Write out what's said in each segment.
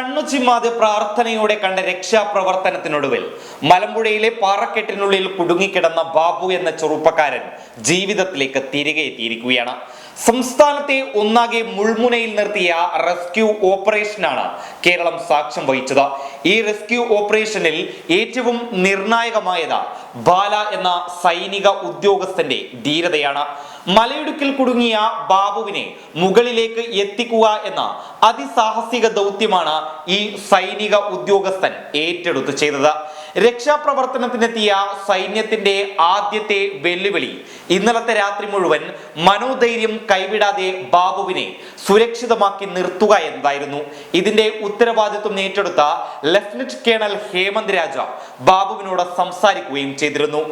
കണ്ണു ചിമ്മാതെ പ്രാർത്ഥനയോടെ കണ്ട രക്ഷാപ്രവർത്തനത്തിനൊടുവിൽ മലമ്പുഴയിലെ പാറക്കെട്ടിനുള്ളിൽ കുടുങ്ങിക്കിടന്ന ബാബു എന്ന ചെറുപ്പക്കാരൻ ജീവിതത്തിലേക്ക് തിരികെ എത്തിയിരിക്കുകയാണ്. സംസ്ഥാനത്തെ ഒന്നാകെ മുൾമുനയിൽ നിർത്തിയ റെസ്ക്യൂ ഓപ്പറേഷനാണ് കേരളം സാക്ഷ്യം വഹിച്ചത്. ഈ റെസ്ക്യൂ ഓപ്പറേഷനിൽ ഏറ്റവും നിർണായകമായത് ബാല എന്ന സൈനിക ഉദ്യോഗസ്ഥന്റെ ധീരതയാണ്. മലയിടുക്കിൽ കുടുങ്ങിയ ബാബുവിനെ മുകളിലേക്ക് എത്തിക്കുക എന്ന അതിസാഹസിക ദൗത്യമാണ് ഈ സൈനിക ഉദ്യോഗസ്ഥൻ ഏറ്റെടുത്ത് ചെയ്തത്. രക്ഷാപ്രവർത്തനത്തിനെത്തിയ സൈന്യത്തിന്റെ ആദ്യത്തെ വെല്ലുവിളി ഇന്നലത്തെ രാത്രി മുഴുവൻ മനോധൈര്യം കൈവിടാതെ ബാബുവിനെ സുരക്ഷിതമാക്കി നിർത്തുക എന്നതായിരുന്നു ഇതിന്റെ ഉത്തരവാദിത്വം ഏറ്റെടുത്ത ലഫ്റ്റനന്റ് കേണൽ ഹേമന്ത് രാജ ബാബുവിനോട് സംസാരിക്കുകയും ചെയ്തിരുന്നു.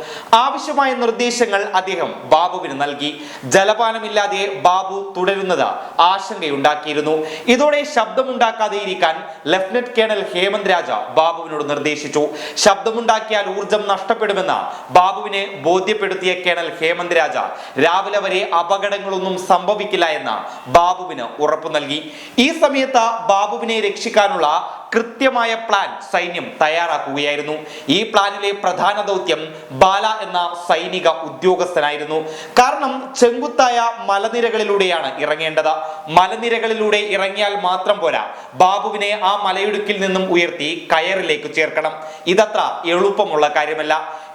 ആവശ്യമായ നിർദ്ദേശങ്ങൾ അദ്ദേഹം ബാബുവിന് നൽകി. ജലപാനമില്ലാതെ ബാബു തുടരുന്നത് ആശങ്കയുണ്ടാക്കിയിരുന്നു. ഇതോടെ ശബ്ദമുണ്ടാക്കാതെ ഇരിക്കാൻ ലഫ്റ്റനന്റ് കേണൽ ഹേമന്ത് രാജ ബാബുവിനോട് നിർദ്ദേശിച്ചു. ശബ്ദമുണ്ടാക്കിയാൽ ഊർജം നഷ്ടപ്പെടുമെന്ന് ബാബുവിനെ ബോധ്യപ്പെടുത്തിയ കേണൽ ഹേമന്ത് രാജ രാവിലെ വരെ അപകടങ്ങളൊന്നും സംഭവിക്കില്ല എന്ന് ബാബുവിന് ഉറപ്പു നൽകി. ഈ സമയത്ത് ബാബുവിനെ രക്ഷിക്കാനുള്ള കൃത്യമായ പ്ലാൻ സൈന്യം തയ്യാറാക്കുകയായിരുന്നു. ഈ പ്ലാനിലെ പ്രധാന ദൗത്യം ബാല എന്ന സൈനിക ഉദ്യോഗസ്ഥനായിരുന്നു. കാരണം ചെങ്കുത്തായ മലനിരകളിലൂടെയാണ് ഇറങ്ങേണ്ടത്. മലനിരകളിലൂടെ ഇറങ്ങിയാൽ മാത്രം പോരാ ബാബുവിനെ ആ മലയിടുക്കിൽ നിന്നും ഉയർത്തി കയറിലേക്ക് ചേർക്കണം. ഇതത്ര എളുപ്പമുള്ള കാര്യമല്ല.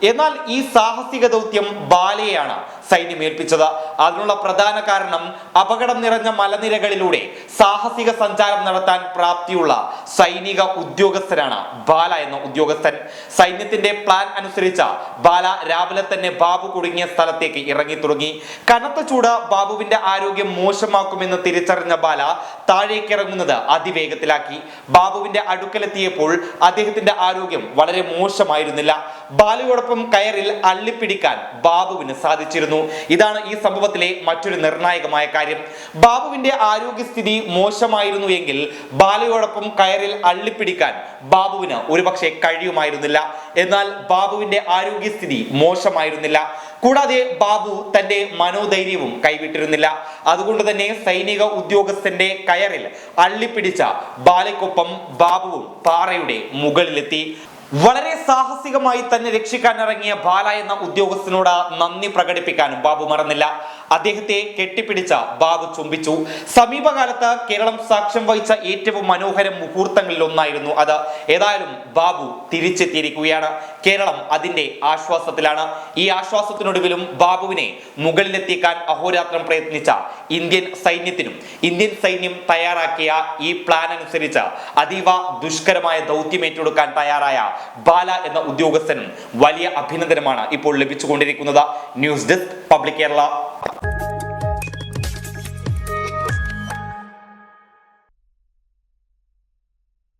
എന്നാൽ ഈ സാഹസിക ദൗത്യം ബാലയെയാണ് സൈന്യം ഏൽപ്പിച്ചത്. അതിനുള്ള പ്രധാന കാരണം അപകടം നിറഞ്ഞ മലനിരകളിലൂടെ സാഹസിക സഞ്ചാരം നടത്താൻ പ്രാപ്തിയുള്ള സൈനിക ഉദ്യോഗസ്ഥനാണ് ബാല എന്ന ഉദ്യോഗസ്ഥൻ. സൈന്യത്തിന്റെ പ്ലാൻ അനുസരിച്ച ബാല രാവിലെ തന്നെ ബാബു കുടുങ്ങിയ സ്ഥലത്തേക്ക് ഇറങ്ങി തുടങ്ങി. കനത്ത ചൂട് ബാബുവിന്റെ ആരോഗ്യം മോശമാക്കുമെന്ന് തിരിച്ചറിഞ്ഞ ബാല താഴേക്ക് ഇറങ്ങുന്നത് അതിവേഗത്തിലാക്കി. ബാബുവിന്റെ അടുക്കലെത്തിയപ്പോൾ അദ്ദേഹത്തിന്റെ ആരോഗ്യം വളരെ മോശമായിരുന്നില്ല. ബാലയോടൊപ്പം കയറിൽ അള്ളിപ്പിടിക്കാൻ ബാബുവിന് സാധിച്ചിരുന്നു. ഇതാണ് ഈ സംഭവത്തിലെ മറ്റൊരു നിർണായകമായ കാര്യം. ബാബുവിന്റെ ആരോഗ്യസ്ഥിതി മോശമായിരുന്നു എങ്കിൽ ബാലയോടൊപ്പം കയറിൽ അള്ളിപ്പിടിക്കാൻ ബാബുവിന് ഒരുപക്ഷെ കഴിയുമായിരുന്നില്ല. എന്നാൽ ബാബുവിന്റെ ആരോഗ്യസ്ഥിതി മോശമായിരുന്നില്ല. കൂടാതെ ബാബു തന്റെ മനോധൈര്യവും കൈവിട്ടിരുന്നില്ല. അതുകൊണ്ട് തന്നെ സൈനിക ഉദ്യോഗസ്ഥന്റെ കയറിൽ അള്ളിപ്പിടിച്ച ബാലയ്ക്കൊപ്പം ബാബുവും പാറയുടെ മുകളിലെത്തി. വളരെ സാഹസികമായി തന്നെ രക്ഷിക്കാൻ ഇറങ്ങിയ ബാല എന്ന ഉദ്യോഗസ്ഥനോട് നന്ദി പ്രകടിപ്പിക്കാനും ബാബു മറന്നില്ല. അദ്ദേഹത്തെ കെട്ടിപ്പിടിച്ച ബാബു ചുംബിച്ചു. സമീപകാലത്ത് കേരളം സാക്ഷ്യം വഹിച്ച ഏറ്റവും മനോഹര മുഹൂർത്തങ്ങളിൽ ഒന്നായിരുന്നു അത്. ഏതായാലും ബാബു തിരിച്ചെത്തിയിരിക്കുകയാണ്. കേരളം അതിന്റെ ആശ്വാസത്തിലാണ്. ഈ ആശ്വാസത്തിനൊടുവിലും ബാബുവിനെ മുകളിലെത്തിക്കാൻ അഹോരാത്രം പ്രയത്നിച്ച ഇന്ത്യൻ സൈന്യത്തിനും ഇന്ത്യൻ സൈന്യം തയ്യാറാക്കിയ ഈ പ്ലാൻ അനുസരിച്ച് അതീവ ദുഷ്കരമായ ദൗത്യം ഏറ്റെടുക്കാൻ തയ്യാറായ ബാല എന്ന ഉദ്യോഗസ്ഥനും വലിയ അഭിനന്ദനമാണ് ഇപ്പോൾ ലഭിച്ചുകൊണ്ടിരിക്കുന്നത്. News desk public Kerala.